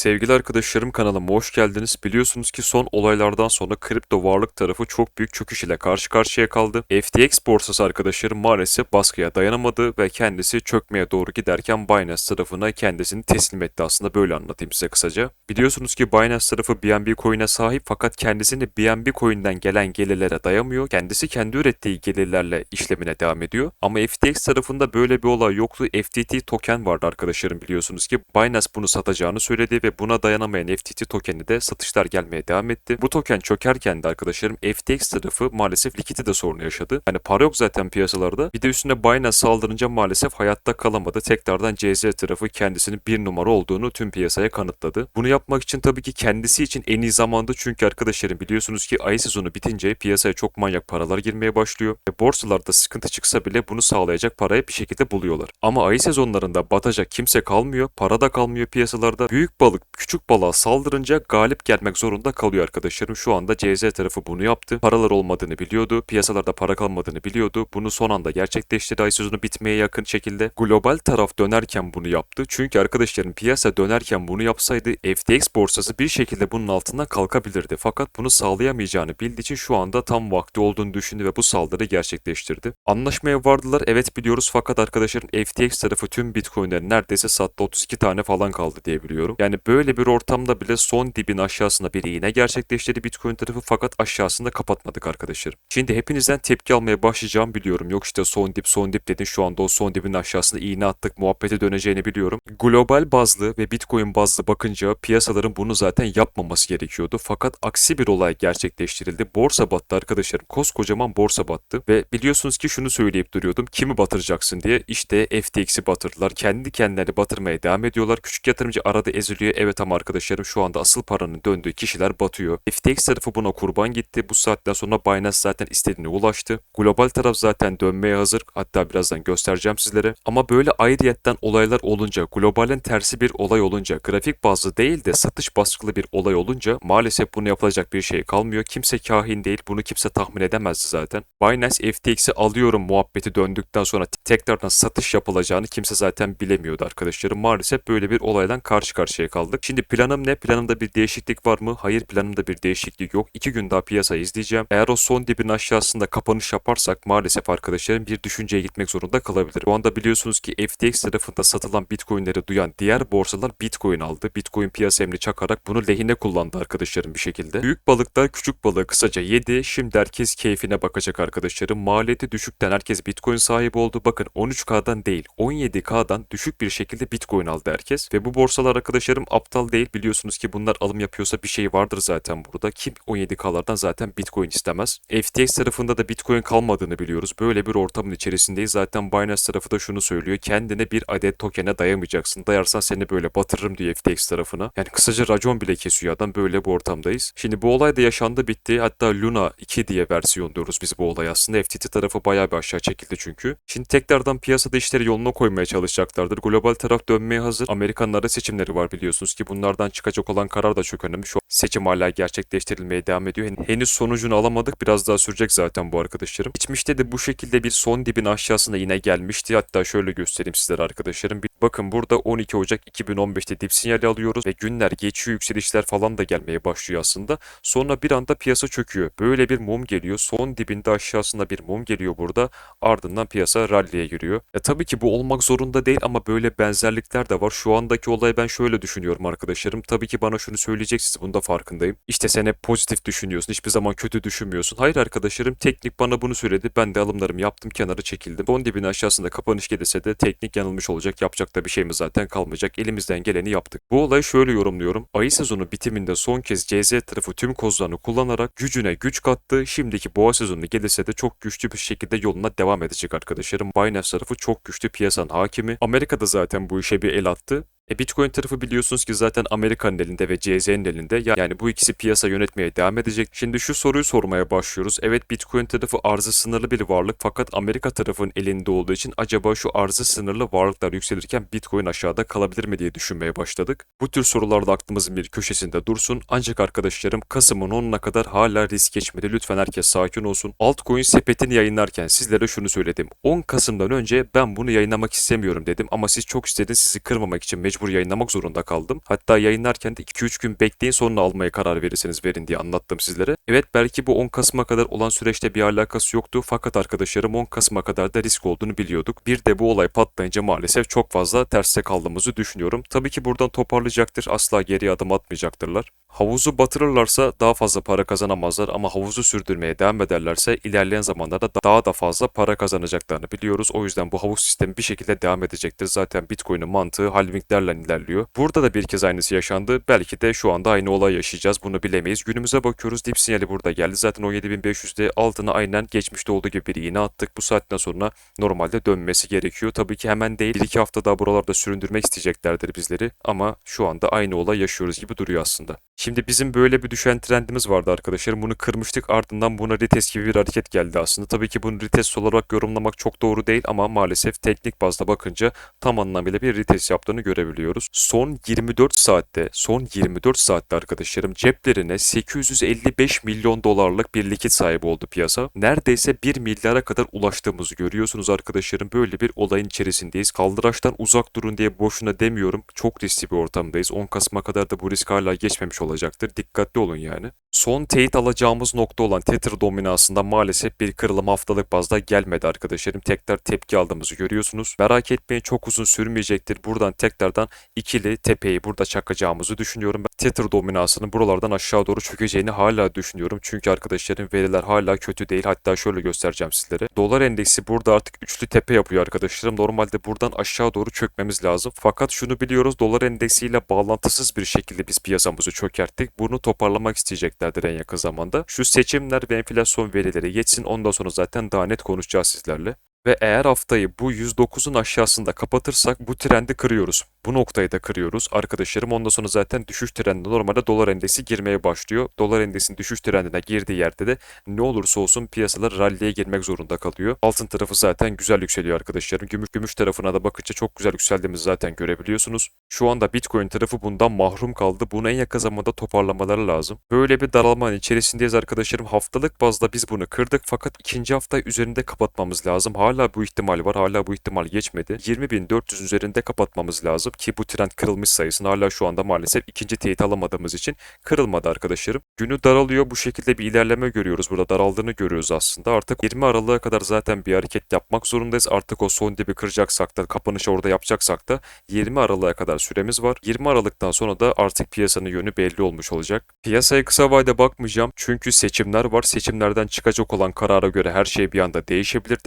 Sevgili arkadaşlarım kanalıma hoş geldiniz. Biliyorsunuz ki son olaylardan sonra kripto varlık tarafı çok büyük çöküş ile karşı karşıya kaldı. FTX borsası arkadaşlarım maalesef baskıya dayanamadı ve kendisi çökmeye doğru giderken Binance tarafına kendisini teslim etti aslında böyle anlatayım size kısaca. Biliyorsunuz ki Binance tarafı BNB coin'e sahip fakat kendisini BNB coin'den gelen gelirlere dayamıyor. Kendisi kendi ürettiği gelirlerle işlemine devam ediyor. Ama FTX tarafında böyle bir olay yoktu. FTT token vardı arkadaşlarım biliyorsunuz ki Binance bunu satacağını söyledi ve buna dayanamayan FTT tokeni de satışlar gelmeye devam etti. Bu token çökerken de arkadaşlarım FTX tarafı maalesef likidite sorunu yaşadı. Hani para yok zaten piyasalarda. Bir de üstüne Binance saldırınca maalesef hayatta kalamadı. Tekrardan CZ tarafı kendisinin bir numara olduğunu tüm piyasaya kanıtladı. Bunu yapmak için tabii ki kendisi için en iyi zamandı çünkü arkadaşlarım biliyorsunuz ki ay sezonu bitince piyasaya çok manyak paralar girmeye başlıyor ve borsalarda sıkıntı çıksa bile bunu sağlayacak parayı bir şekilde buluyorlar. Ama ay sezonlarında batacak kimse kalmıyor, para da kalmıyor piyasalarda. Büyük balık küçük balığa saldırınca galip gelmek zorunda kalıyor arkadaşlarım. Şu anda CZ tarafı bunu yaptı. Paralar olmadığını biliyordu. Piyasalarda para kalmadığını biliyordu. Bunu son anda gerçekleştirdi. Ay sezonu bitmeye yakın şekilde. Global taraf dönerken bunu yaptı. Çünkü arkadaşlarım piyasa dönerken bunu yapsaydı FTX borsası bir şekilde bunun altından kalkabilirdi. Fakat bunu sağlayamayacağını bildiği için şu anda tam vakti olduğunu düşündü ve bu saldırı gerçekleştirdi. Anlaşmaya vardılar evet biliyoruz fakat arkadaşlarım FTX tarafı tüm bitcoinleri neredeyse sattı 32 tane falan kaldı diye biliyorum. Yani böyle bir ortamda bile son dibin aşağısında bir iğne gerçekleştirdi bitcoin tarafı fakat aşağısında kapatmadık arkadaşlarım. Şimdi hepinizden tepki almaya başlayacağım biliyorum. Yok işte son dip son dip dedin şu anda o son dibin aşağısında iğne attık muhabbete döneceğini biliyorum. Global bazlı ve bitcoin bazlı bakınca piyasaların bunu zaten yapmaması gerekiyordu. Fakat aksi bir olay gerçekleştirildi. Borsa battı arkadaşlarım. Koskocaman borsa battı ve biliyorsunuz ki şunu söyleyip duruyordum. Kimi batıracaksın diye. İşte FTX'i batırdılar. Kendi kendilerini batırmaya devam ediyorlar. Küçük yatırımcı arada eziliyor. Evet ama arkadaşlarım şu anda asıl paranın döndüğü kişiler batıyor. FTX tarafı buna kurban gitti. Bu saatten sonra Binance zaten istediğine ulaştı. Global taraf zaten dönmeye hazır. Hatta birazdan göstereceğim sizlere. Ama böyle ayrıyetten olaylar olunca, globalin tersi bir olay olunca, grafik bazlı değil de satış baskılı bir olay olunca maalesef bunu yapılacak bir şey kalmıyor. Kimse kahin değil. Bunu kimse tahmin edemezdi zaten. Binance FTX'i alıyorum muhabbeti döndükten sonra tekrardan satış yapılacağını kimse zaten bilemiyordu arkadaşlarım. Maalesef böyle bir olaydan karşı karşıya kaldık. Şimdi planım ne? Planımda bir değişiklik var mı? Hayır planımda bir değişiklik yok. İki gün daha piyasayı izleyeceğim. Eğer o son dibin aşağısında kapanış yaparsak maalesef arkadaşlarım bir düşünceye gitmek zorunda kalabilir. Bu anda biliyorsunuz ki FTX tarafında satılan bitcoinleri duyan diğer borsalar bitcoin aldı. Bitcoin piyasa emri çakarak bunu lehine kullandı arkadaşlarım bir şekilde. Büyük balıklar küçük balığı kısaca yedi. Şimdi herkes keyfine bakacak arkadaşlarım. Maliyeti düşükten herkes bitcoin sahibi oldu. Bakın 13K'dan değil 17K'dan düşük bir şekilde bitcoin aldı herkes. Ve bu borsalar arkadaşlarım aptal değil. Biliyorsunuz ki bunlar alım yapıyorsa bir şey vardır zaten burada. Kim 17K'lardan zaten bitcoin istemez. FTX tarafında da bitcoin kalmadığını biliyoruz. Böyle bir ortamın içerisindeyiz. Zaten Binance tarafı da şunu söylüyor. Kendine bir adet tokene dayamayacaksın. Dayarsan seni böyle batırırım diyor FTX tarafına. Yani kısaca racon bile kesiyor adam. Böyle bu ortamdayız. Şimdi bu olay da yaşandı bitti. Hatta Luna 2 diye versiyon diyoruz biz bu olay aslında. FTT tarafı bayağı bir aşağı çekildi çünkü. Şimdi tekrardan piyasada işleri yoluna koymaya çalışacaklardır. Global taraf dönmeye hazır. Amerikanlarda seçimleri var biliyorsunuz ki bunlardan çıkacak olan karar da çok önemli. Şu seçim hala gerçekleştirilmeye devam ediyor. Hen- Henüz sonucunu alamadık. Biraz daha sürecek zaten bu arkadaşlarım. Geçmişte de bu şekilde bir son dibin aşağısına yine gelmişti. Hatta şöyle göstereyim sizlere arkadaşlarım. Bakın burada 12 Ocak 2015'te dip sinyali alıyoruz ve günler geçiyor yükselişler falan da gelmeye başlıyor aslında. Sonra bir anda piyasa çöküyor. Böyle bir mum geliyor. Son dibinde aşağısında bir mum geliyor burada. Ardından piyasa rally'e giriyor. E tabii ki bu olmak zorunda değil ama böyle benzerlikler de var. Şu andaki olayı ben şöyle düşünüyorum arkadaşlarım. Tabii ki bana şunu söyleyeceksiniz. Bunda farkındayım. İşte sen hep pozitif düşünüyorsun. Hiçbir zaman kötü düşünmüyorsun. Hayır arkadaşlarım teknik bana bunu söyledi. Ben de alımlarımı yaptım. Kenara çekildim. Son dibin aşağısında kapanış gelirse de teknik yanılmış olacak. Yapacak da bir şeyimiz zaten kalmayacak. Elimizden geleni yaptık. Bu olayı şöyle yorumluyorum. Ayı sezonu bitiminde son kez CZ tarafı tüm kozlarını kullanarak gücüne güç kattı. Şimdiki boğa sezonu gelirse de çok güçlü bir şekilde yoluna devam edecek arkadaşlarım. Binance tarafı çok güçlü piyasanın hakimi. Amerika'da zaten bu işe bir el attı. E Bitcoin tarafı biliyorsunuz ki zaten Amerika'nın elinde ve CZ'nin elinde. Ya- Yani bu ikisi piyasa yönetmeye devam edecek. Şimdi şu soruyu sormaya başlıyoruz. Evet Bitcoin tarafı arzı sınırlı bir varlık fakat Amerika tarafının elinde olduğu için acaba şu arzı sınırlı varlıklar yükselirken Bitcoin aşağıda kalabilir mi diye düşünmeye başladık. Bu tür sorular da aklımızın bir köşesinde dursun. Ancak arkadaşlarım Kasım'ın 10'una kadar hala risk geçmedi. Lütfen herkes sakin olsun. Altcoin sepetini yayınlarken sizlere şunu söyledim. 10 Kasım'dan önce ben bunu yayınlamak istemiyorum dedim ama siz çok istediniz sizi kırmamak için mecbur mecbur yayınlamak zorunda kaldım. Hatta yayınlarken de 2-3 gün bekleyin sonra almaya karar verirseniz verin diye anlattım sizlere. Evet belki bu 10 Kasım'a kadar olan süreçte bir alakası yoktu fakat arkadaşlarım 10 Kasım'a kadar da risk olduğunu biliyorduk. Bir de bu olay patlayınca maalesef çok fazla terste kaldığımızı düşünüyorum. Tabii ki buradan toparlayacaktır. Asla geri adım atmayacaktırlar. Havuzu batırırlarsa daha fazla para kazanamazlar ama havuzu sürdürmeye devam ederlerse ilerleyen zamanlarda daha da fazla para kazanacaklarını biliyoruz. O yüzden bu havuz sistemi bir şekilde devam edecektir. Zaten Bitcoin'in mantığı halvinglerle ilerliyor. Burada da bir kez aynısı yaşandı. Belki de şu anda aynı olay yaşayacağız. Bunu bilemeyiz. Günümüze bakıyoruz. Dip sinyali burada geldi. Zaten 17.500'de altına aynen geçmişte olduğu gibi bir iğne attık. Bu saatten sonra normalde dönmesi gerekiyor. Tabii ki hemen değil. 1-2 hafta daha buralarda süründürmek isteyeceklerdir bizleri. Ama şu anda aynı olay yaşıyoruz gibi duruyor aslında. Şimdi bizim böyle bir düşen trendimiz vardı arkadaşlar. Bunu kırmıştık ardından buna retest gibi bir hareket geldi aslında. Tabii ki bunu retest olarak yorumlamak çok doğru değil ama maalesef teknik bazda bakınca tam anlamıyla bir retest yaptığını görebiliyoruz. Son 24 saatte, son 24 saatte arkadaşlarım ceplerine 855 milyon dolarlık bir likit sahibi oldu piyasa. Neredeyse 1 milyara kadar ulaştığımızı görüyorsunuz arkadaşlarım. Böyle bir olayın içerisindeyiz. Kaldıraçtan uzak durun diye boşuna demiyorum. Çok riskli bir ortamdayız. 10 Kasım'a kadar da bu risk hala geçmemiş olacaktır. Dikkatli olun yani. Son teyit alacağımız nokta olan Tether dominansında maalesef bir kırılım haftalık bazda gelmedi arkadaşlarım. Tekrar tepki aldığımızı görüyorsunuz. Merak etmeyin çok uzun sürmeyecektir. Buradan tekrardan ikili tepeyi burada çakacağımızı düşünüyorum. Ben Tether dominansının buralardan aşağı doğru çökeceğini hala düşünüyorum. Çünkü arkadaşlarım veriler hala kötü değil. Hatta şöyle göstereceğim sizlere. Dolar endeksi burada artık üçlü tepe yapıyor arkadaşlarım. Normalde buradan aşağı doğru çökmemiz lazım. Fakat şunu biliyoruz dolar endeksiyle bağlantısız bir şekilde biz piyasamızı çökerttik. Bunu toparlamak isteyeceklerdir en yakın zamanda. Şu seçimler ve enflasyon verileri geçsin ondan sonra zaten daha net konuşacağız sizlerle. Ve eğer haftayı bu 109'un aşağısında kapatırsak bu trendi kırıyoruz. Bu noktayı da kırıyoruz. Arkadaşlarım ondan sonra zaten düşüş trendinde normalde dolar endeksi girmeye başlıyor. Dolar endeksinin düşüş trendine girdiği yerde de ne olursa olsun piyasalar ralliye girmek zorunda kalıyor. Altın tarafı zaten güzel yükseliyor arkadaşlarım. Gümüş, gümüş tarafına da bakınca çok güzel yükseldiğimizi zaten görebiliyorsunuz. Şu anda Bitcoin tarafı bundan mahrum kaldı. Bunu en yakın zamanda toparlamaları lazım. Böyle bir daralmanın içerisindeyiz arkadaşlarım. Haftalık bazda biz bunu kırdık fakat ikinci hafta üzerinde kapatmamız lazım. Hala bu ihtimal var. Hala bu ihtimal geçmedi. 20.400 üzerinde kapatmamız lazım ki bu trend kırılmış sayısını hala şu anda maalesef ikinci teyit alamadığımız için kırılmadı arkadaşlarım. Günü daralıyor. Bu şekilde bir ilerleme görüyoruz. Burada daraldığını görüyoruz aslında. Artık 20 Aralık'a kadar zaten bir hareket yapmak zorundayız. Artık o son dibi kıracaksak da kapanışı orada yapacaksak da 20 Aralık'a kadar süremiz var. 20 Aralık'tan sonra da artık piyasanın yönü belli olmuş olacak. Piyasaya kısa vade bakmayacağım. Çünkü seçimler var. Seçimlerden çıkacak olan karara göre her şey bir anda değişebilir.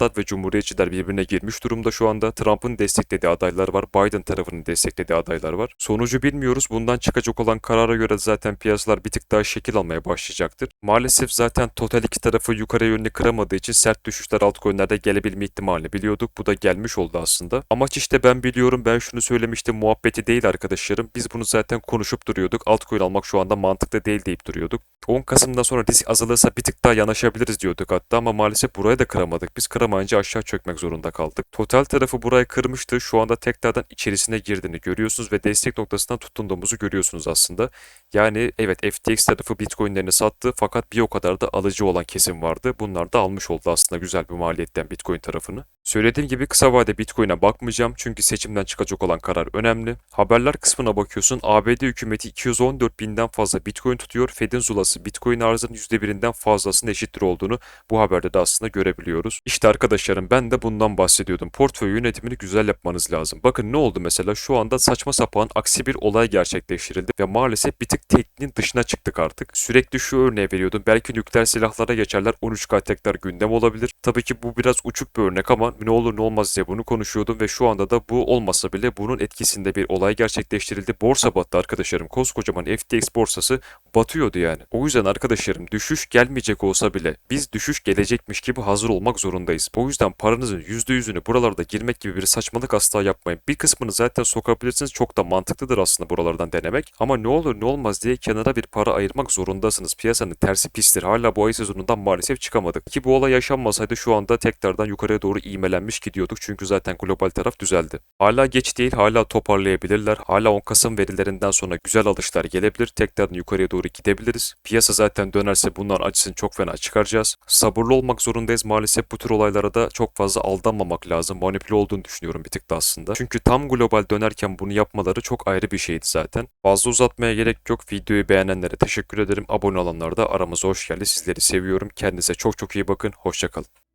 Demokratlar ve Cumhuriyetçiler birbirine girmiş durumda şu anda. Trump'ın desteklediği adaylar var. Biden tarafının desteklediği adaylar var. Sonucu bilmiyoruz. Bundan çıkacak olan karara göre zaten piyasalar bir tık daha şekil almaya başlayacaktır. Maalesef zaten total iki tarafı yukarı yönlü kıramadığı için sert düşüşler altcoin'lerde gelebilme ihtimalini biliyorduk. Bu da gelmiş oldu aslında. Amaç işte ben biliyorum ben şunu söylemiştim muhabbeti değil arkadaşlarım. Biz bunu zaten konuşup duruyorduk. Altcoin almak şu anda mantıklı değil deyip duruyorduk. 10 Kasım'dan sonra risk azalırsa bir tık daha yanaşabiliriz diyorduk hatta ama maalesef buraya da kıramadık. Biz kıramayınca aşağı çökmek zorunda kaldık. Total tarafı burayı kırmıştı. Şu anda tekrardan içerisine girdiğini görüyorsunuz ve destek noktasından tutunduğumuzu görüyorsunuz aslında. Yani evet FTX tarafı Bitcoin'lerini sattı fakat bir o kadar da alıcı olan kesim vardı. Bunlar da almış oldu aslında güzel bir maliyetten Bitcoin tarafını. Söylediğim gibi kısa vade Bitcoin'e bakmayacağım çünkü seçimden çıkacak olan karar önemli. Haberler kısmına bakıyorsun ABD hükümeti 214 binden fazla Bitcoin tutuyor. Fed'in zulası Bitcoin arzının %1'inden fazlasının eşittir olduğunu bu haberde de aslında görebiliyoruz. İşte arkadaşlarım ben de bundan bahsediyordum. Portföy yönetimini güzel yapmanız lazım. Bakın ne oldu mesela şu anda saçma sapan aksi bir olay gerçekleştirildi ve maalesef bir tık tekniğin dışına çıktık artık. Sürekli şu örneği veriyordum. Belki nükleer silahlara geçerler 13K tekrar gündem olabilir. Tabii ki bu biraz uçuk bir örnek ama ne olur ne olmaz diye bunu konuşuyordum ve şu anda da bu olmasa bile bunun etkisinde bir olay gerçekleştirildi. Borsa battı arkadaşlarım. Koskocaman FTX borsası batıyordu yani. O yüzden arkadaşlarım düşüş gelmeyecek olsa bile biz düşüş gelecekmiş gibi hazır olmak zorundayız. O yüzden paranızın %100'ünü buralarda girmek gibi bir saçmalık asla yapmayın. Bir kısmını zaten sokabilirsiniz. Çok da mantıklıdır aslında buralardan denemek. Ama ne olur ne olmaz diye kenara bir para ayırmak zorundasınız. Piyasanın tersi pistir. Hala bu ay sezonundan maalesef çıkamadık. Ki bu olay yaşanmasaydı şu anda tekrardan yukarıya doğru ivme ivmelenmiş gidiyorduk çünkü zaten global taraf düzeldi. Hala geç değil, hala toparlayabilirler. Hala 10 Kasım verilerinden sonra güzel alışlar gelebilir. Tekrardan yukarıya doğru gidebiliriz. Piyasa zaten dönerse bunların acısını çok fena çıkaracağız. Sabırlı olmak zorundayız. Maalesef bu tür olaylara da çok fazla aldanmamak lazım. Manipüle olduğunu düşünüyorum bir tık da aslında. Çünkü tam global dönerken bunu yapmaları çok ayrı bir şeydi zaten. Fazla uzatmaya gerek yok. Videoyu beğenenlere teşekkür ederim. Abone olanlar da aramıza hoş geldi. Sizleri seviyorum. Kendinize çok çok iyi bakın. Hoşçakalın.